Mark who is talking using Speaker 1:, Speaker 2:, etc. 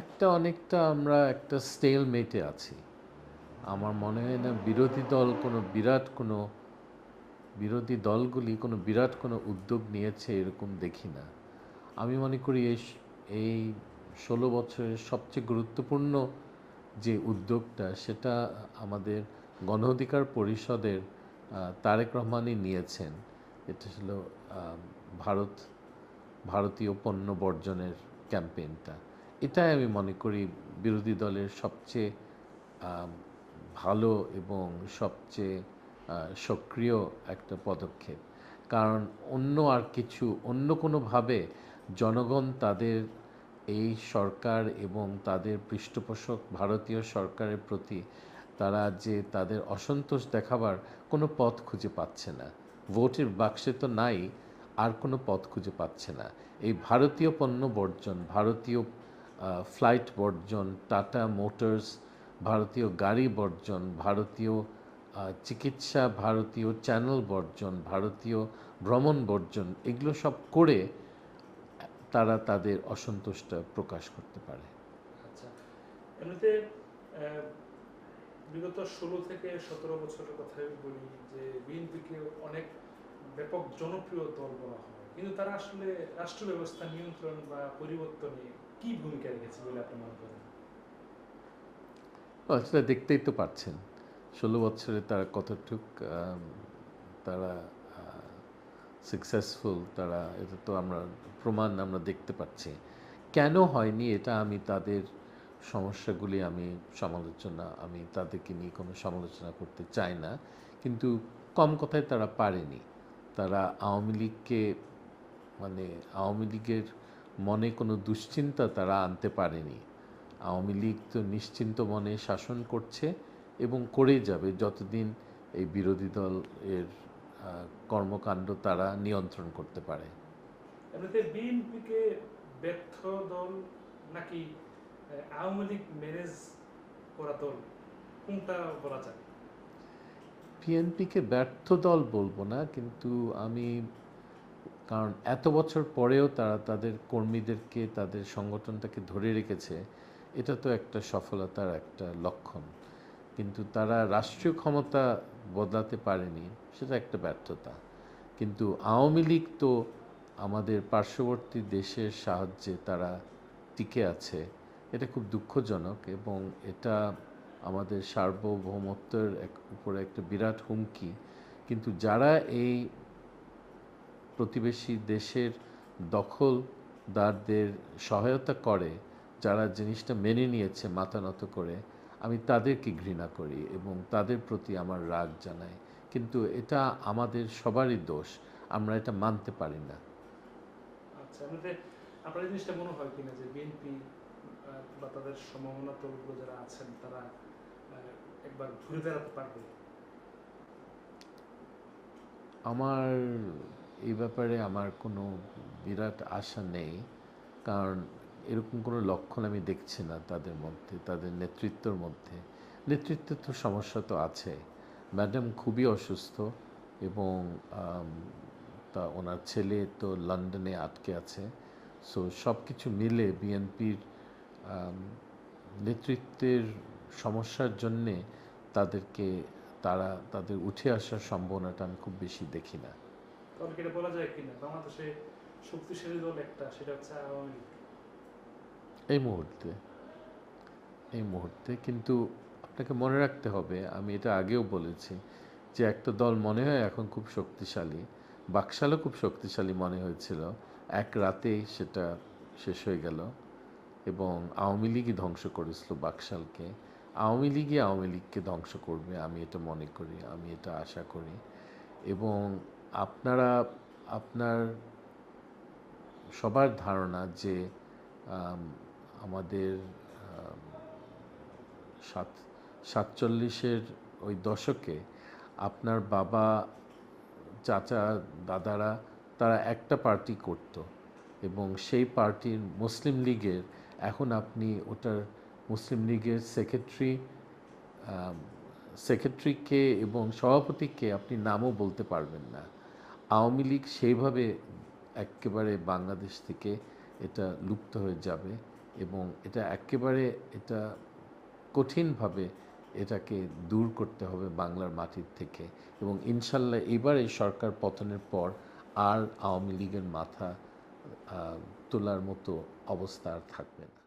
Speaker 1: একটা অনেকটা আমরা একটা স্টেল মেটে আছি। আমার মনে হয় না বিরোধী দল কোনো বিরাট কোনো, বিরোধী দলগুলি কোনো বিরাট কোনো উদ্যোগ নিয়েছে এরকম দেখি না। আমি মনে করি এই এই ষোলো বছরের সবচেয়ে গুরুত্বপূর্ণ যে উদ্যোগটা সেটা আমাদের গণ অধিকার পরিষদের তারেক রহমানই নিয়েছেন। এটা ছিল ভারত, ভারতীয় পণ্য বর্জনের ক্যাম্পেইনটা। এটাই আমি মনে করি বিরোধী দলের সবচেয়ে ভালো এবং সবচেয়ে সক্রিয় একটা পদক্ষেপ। কারণ অন্য আর কিছু, অন্য কোনোভাবে জনগণ তাদের এই সরকার এবং তাদের পৃষ্ঠপোষক ভারতীয় সরকারের প্রতি তারা যে তাদের অসন্তোষ দেখাবার কোনো পথ খুঁজে পাচ্ছে না। ভোটের বাক্সে তো নাই, আর কোনো পথ খুঁজে পাচ্ছে না। এই ভারতীয় পণ্য বর্জন, ভারতীয় ফ্লাইট বর্জন টাটা মোটরস ভারতীয় গাড়ি বর্জন, ভারতীয় চিকিৎসা, ভারতীয় চ্যানেল বর্জন, ভারতীয় ভ্রমণ বর্জন, এগুলো সব করে তারা তাদের অসন্তোষটা প্রকাশ করতে পারে।
Speaker 2: আচ্ছা এমনিতে বিগত ষোলো থেকে সতেরো বছরের কথাই বলি যে বিএনপিকে অনেক ব্যাপক জনপ্রিয় দল বলা হয়। কিন্তু তারা আসলে রাষ্ট্র ব্যবস্থা নিয়ন্ত্রণ বা পরিবর্তনে কি ভূমিকা রেখেছে বলে আপনি মনে করেন?
Speaker 1: সেটা দেখতেই তো পাচ্ছেন। ষোলো বছরে তারা কতটুক তারা সাকসেসফুল তারা, এটা তো আমরা, প্রমাণ আমরা দেখতে পাচ্ছি। কেন হয়নি এটা আমি তাদের সমস্যাগুলি আমি সমালোচনা, আমি তাদেরকে নিয়ে কোনো সমালোচনা করতে চাই না। কিন্তু কম কথায় তারা পারেনি। তারা আওয়ামী লীগকে মানে আওয়ামী লীগের মনে কোনো দুশ্চিন্তা তারা আনতে পারেনি। আওয়ামী লীগ তো নিশ্চিন্ত মনে শাসন করছে এবং করেই যাবে যতদিন এই বিরোধী দল এর কর্মকাণ্ড তারা নিয়ন্ত্রণ করতে পারে।
Speaker 2: বিএনপিকে ব্যর্থ দল নাকি আওয়ামী লীগ ম্যানেজ করা দল কোনটা বলা যায়?
Speaker 1: বিএনপিকে ব্যর্থ দল বলব না কিন্তু আমি কারণ এত বছর পরেও তারা তাদের কর্মীদেরকে, তাদের সংগঠনটাকে ধরে রেখেছে, এটা তো একটা সফলতার একটা লক্ষণ। কিন্তু তারা রাষ্ট্রীয় ক্ষমতা বদলাতে পারেনি, সেটা একটা ব্যর্থতা। কিন্তু আওয়ামী লীগ তো আমাদের পার্শ্ববর্তী দেশের সাহায্যে তারা টিকে আছে, এটা খুব দুঃখজনক এবং এটা আমাদের সার্বভৌমত্বের এক উপরে একটা বিরাট হুমকি। কিন্তু যারা এই প্রতিবেশী দেশের দখলদারদের সহায়তা করে যারা জিনিসটা মেনে নিয়েছে মাথা নত করে আমি তাদেরকে ঘৃণা করি এবং তাদের প্রতি আমার রাগ জানাই। কিন্তু এটা আমাদের সবারই দোষ আমরা এটা মানতে পারি না।
Speaker 2: আচ্ছা আপনার জিনিসটা মনে হয় কিনা যে বিএনপি বা তাদের সম্ভাবনা দলগুলো যারা আছেন তারা একবার ঘুরে দাঁড়াতে পারবে?
Speaker 1: আমার এই ব্যাপারে আমার কোনো বিরাট আশা নেই। কারণ এরকম কোনো লক্ষণ আমি দেখছি না তাদের মধ্যে, তাদের নেতৃত্বর মধ্যে। নেতৃত্বের তো সমস্যা তো আছে। ম্যাডাম খুবই অসুস্থ এবং তা ওনার ছেলে তো লন্ডনে আটকে আছে। সো সব কিছু মিলে বিএনপির নেতৃত্বের সমস্যার জন্যে তাদেরকে, তারা, তাদের উঠে আসার সম্ভাবনাটা আমি খুব বেশি দেখি না।
Speaker 2: তাহলে এটা বলা যায় কিনা? বাংলাদেশে শক্তিশালী দল একটা, সেটা হচ্ছে আওয়ামী লীগ।
Speaker 1: এই মুহূর্তে এই মুহূর্তে কিন্তু আপনাকে মনে রাখতে হবে, আমি এটা আগেও বলেছি যে একটা দল মনে হয় এখন খুব শক্তিশালী। বাকশালও খুব শক্তিশালী মনে হয়েছিল। এক রাতেই সেটা শেষ হয়ে গেল এবং আওয়ামী লীগই ধ্বংস করেছিল বাকশালকে। আওয়ামী লীগই আওয়ামী লীগকে ধ্বংস করবে, আমি এটা মনে করি, আমি এটা আশা করি। এবং আপনারা, আপনার সবার ধারণা যে আমাদের সাত, সাতচল্লিশের ওই দশকে আপনার বাবা, চাচা, দাদারা, তারা একটা পার্টি করত এবং সেই পার্টির মুসলিম লীগের, এখন আপনি ওটার মুসলিম লীগের সেক্রেটারি সেক্রেটারিকে এবং সভাপতিকে আপনি নামও বলতে পারবেন না। আওয়ামী লীগ সেইভাবে একেবারে বাংলাদেশ থেকে এটা লুপ্ত হয়ে যাবে এবং এটা একেবারে এটা কঠিনভাবে এটাকে দূর করতে হবে বাংলার মাটির থেকে এবং ইনশাল্লাহ এবার এই সরকার পতনের পর আর আওয়ামী লীগের মাথা তোলার মতো অবস্থা আর থাকবে না।